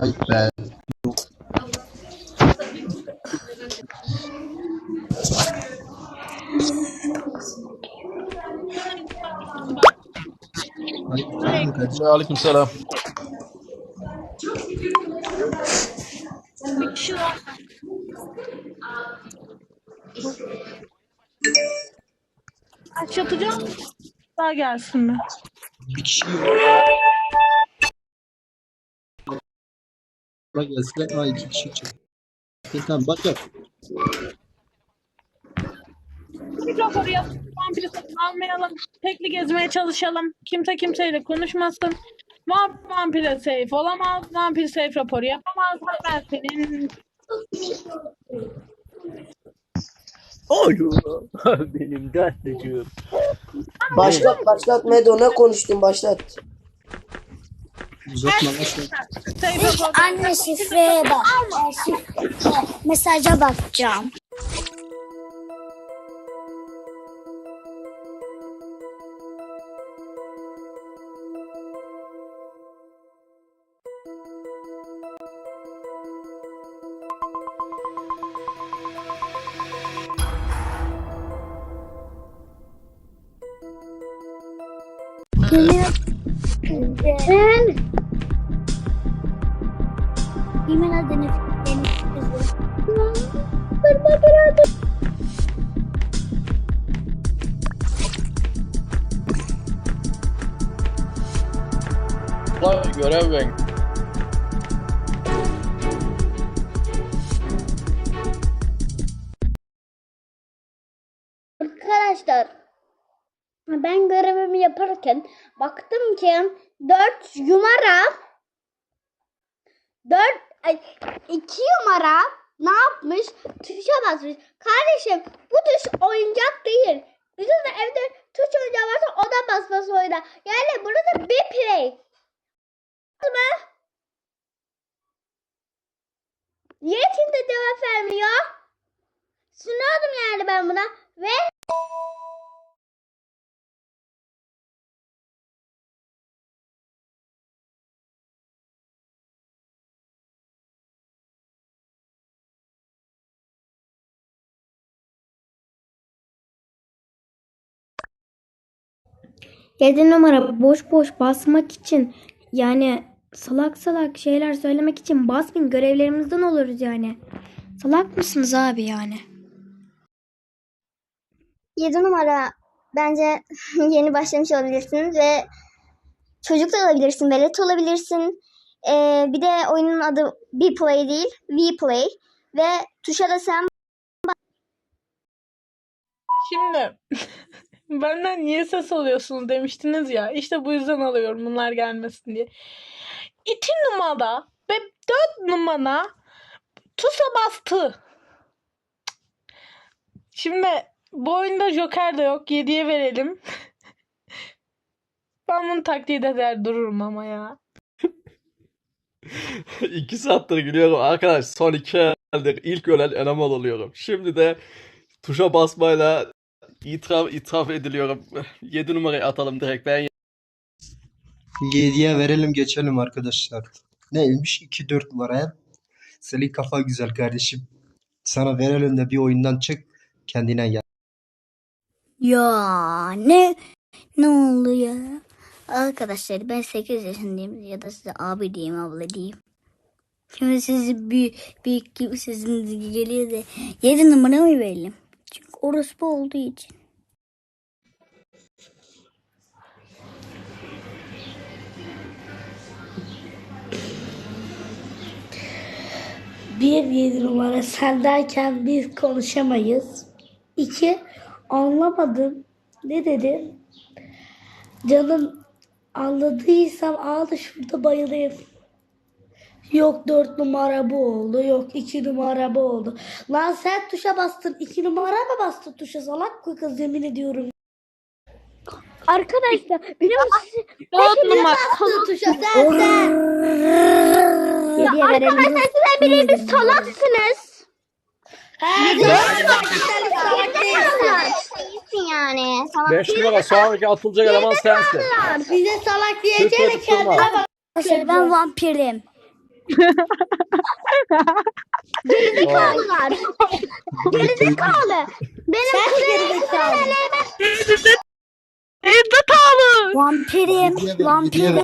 Ay be. Ay, kardeşim. Aleyküm selam. Var. Aç yapacağım. Daha gelsin mi? Bir kişi Bak gelsin. Ay iki kişi çık. E, tamam bak yap. Vampiri satın almayalım. Tekli gezmeye çalışalım. Kimse kimseyle konuşmasın. Vamp vampire safe olamaz. Vampir safe raporu yapamaz. Ben senin Oy benim gazeteciğim. Başlat başlat Medo ne konuştun başlat. Uzatma safe raporu. Anne şifreye bak. Şifre. Mesaja bakacağım. Yemin Yemin ederim. Ulan görev ben. Arkadaşlar ben görevimi yaparken baktım ki 4 numara 4 2 numara ne yapmış? Tuşa basmış. Kardeşim bu tuş oyuncak değil. Bizim de evde tuş oyuncağı varsa o da basması oyuna. Yani burası bir play. mı? Niye kimse cevap vermiyor? Sunuyordum yani ben buna. Ve Yedi numara boş boş basmak için yani salak salak şeyler söylemek için basmayın görevlerimizden oluruz yani. Salak mısınız abi yani? 7 numara bence yeni başlamış olabilirsin ve çocuk da olabilirsin, velet olabilirsin. Ee, bir de oyunun adı B Play değil, V Play ve tuşa da sen Şimdi benden niye ses alıyorsunuz demiştiniz ya. İşte bu yüzden alıyorum bunlar gelmesin diye. İki numara ve dört numara tuşa bastı. Şimdi bu oyunda Joker de yok. 7'ye verelim. ben bunu taklit eder dururum ama ya. iki saattir gülüyorum arkadaş. Son iki eldir ilk ölen Enamal oluyorum. Şimdi de tuşa basmayla itiraf, itiraf ediliyorum. 7 numarayı atalım direkt. Ben 7'ye verelim geçelim arkadaşlar. Neymiş? 2-4 numaraya. Senin kafa güzel kardeşim. Sana verelim de bir oyundan çık. Kendine gel. Ya ne ne oluyor? Arkadaşlar ben 8 yaşındayım ya da size abi diyeyim abla diyeyim. Şimdi sizi büyük, büyük gibi sesiniz geliyor da 7 numara mı verelim? Orospu olduğu için. Bir yedi numara sen derken biz konuşamayız. İki anlamadım. Ne dedin? Canım anladıysam ağla şurada bayılayım. Yok dört numara bu oldu. Yok iki numara bu oldu. Lan sen tuşa bastın. iki numara mı bastın tuşa? Salak mı kız yemin ediyorum. Arkadaşlar benim Dört numara. bastın tuşa sen sen. Ya arkadaşlar siz hepiniz salaksınız. Değilsin yani. Salak 5 numara sonraki atılacak eleman sensin. Bize salak diyeceğine Lütfen tutma. kendine bak. Arkadaşlar ben vampirim. Gerizekalılar. Gerizekalı. Benim Sen gerizekalı. Abi. Vampirim. Vampirim.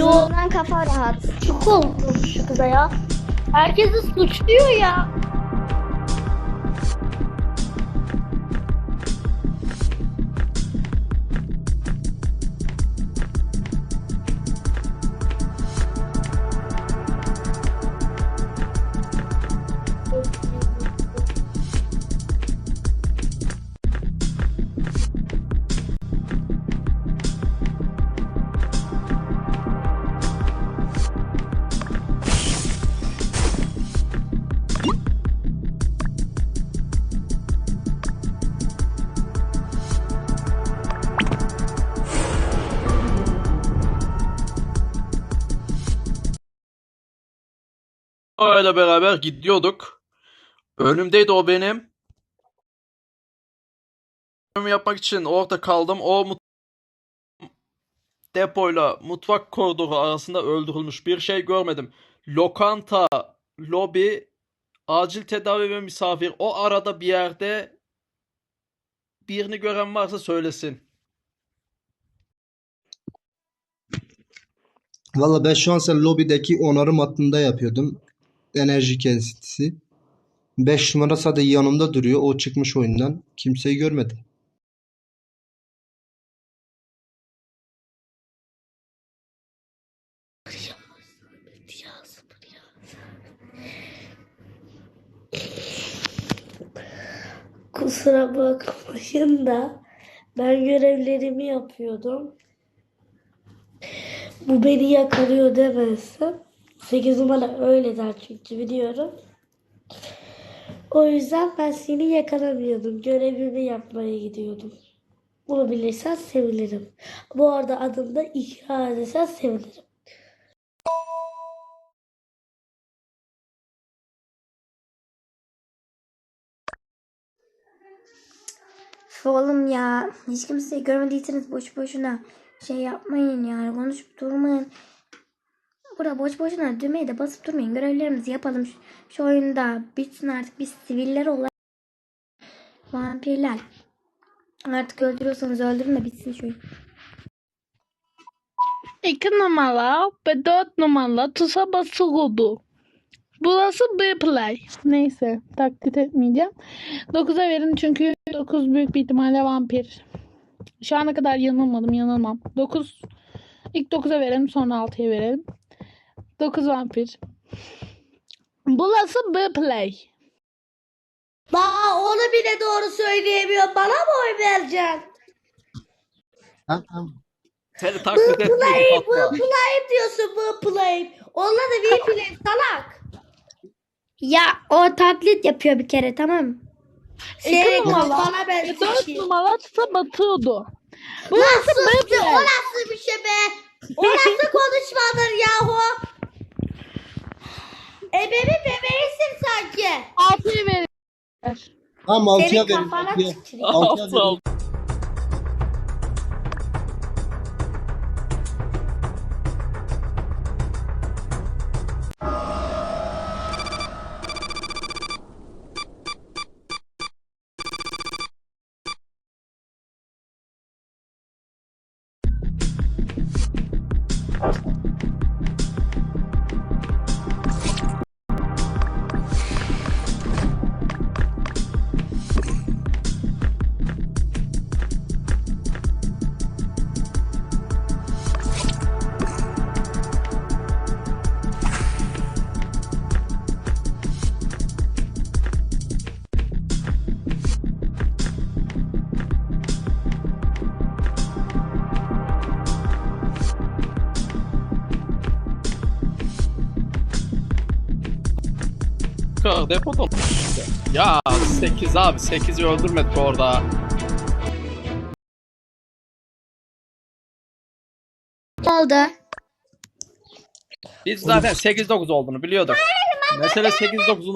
Ver. Ondan kafa rahat. Çok olmuş kıza ya. Herkesi suçluyor ya. Öyle beraber gidiyorduk. Önümdeydi o benim. yapmak için orada kaldım. O mut depoyla mutfak koridoru arasında öldürülmüş bir şey görmedim. Lokanta, lobi, acil tedavi ve misafir. O arada bir yerde birini gören varsa söylesin. Valla ben şu an sen lobideki onarım hattında yapıyordum. Enerji kesintisi. 5 numara sadece yanımda duruyor. O çıkmış oyundan. Kimseyi görmedim. Kusura bakmayın da ben görevlerimi yapıyordum. Bu beni yakalıyor demezsem 8 numara öyle der çünkü biliyorum. O yüzden ben seni yakalamıyordum. Görevimi yapmaya gidiyordum. Bunu bilirsen sevinirim. Bu arada adımda ikrar edersen sevinirim. Oğlum ya hiç kimseyi görmediyseniz boş boşuna şey yapmayın yani konuşup durmayın. Burada boş boşuna düğmeye de basıp durmayın. Görevlerimizi yapalım. Şu, oyunda bitsin artık biz siviller olarak. Vampirler. Artık öldürüyorsanız öldürün de bitsin şu oyun. İki numara ve dört numara tuşa basıldı. Burası bir play. Neyse taklit etmeyeceğim. 9'a verin çünkü 9 büyük bir ihtimalle vampir. Şu ana kadar yanılmadım yanılmam. 9 ilk 9'a verelim sonra 6'ya verelim. 9 vampir. Burası bir play. Daha onu bile doğru söyleyemiyor. Bana mı oy vereceksin? Ha, tamam. Seni taklit etmedi Playim, bu playim diyorsun bu playim. Onunla da bir play salak. Ya o taklit yapıyor bir kere tamam mı? Senin numara kafana ben ve 4 sıçayım. numara tuşa batıyordu. Burası Nasıl, bir play. o nasıl bir şey be? O nasıl konuşmadır yahu? E benim bebeğisin sanki. 6'ya verin. Tamam altıya Senin verin. kafana altıya. sıçayım. Altıya Altı al. verin. Başka depoda mı? Ya 8 abi 8'i öldürmedik orada. Oldu. Biz zaten 8-9 olduğunu biliyorduk. Mesele 8-9'un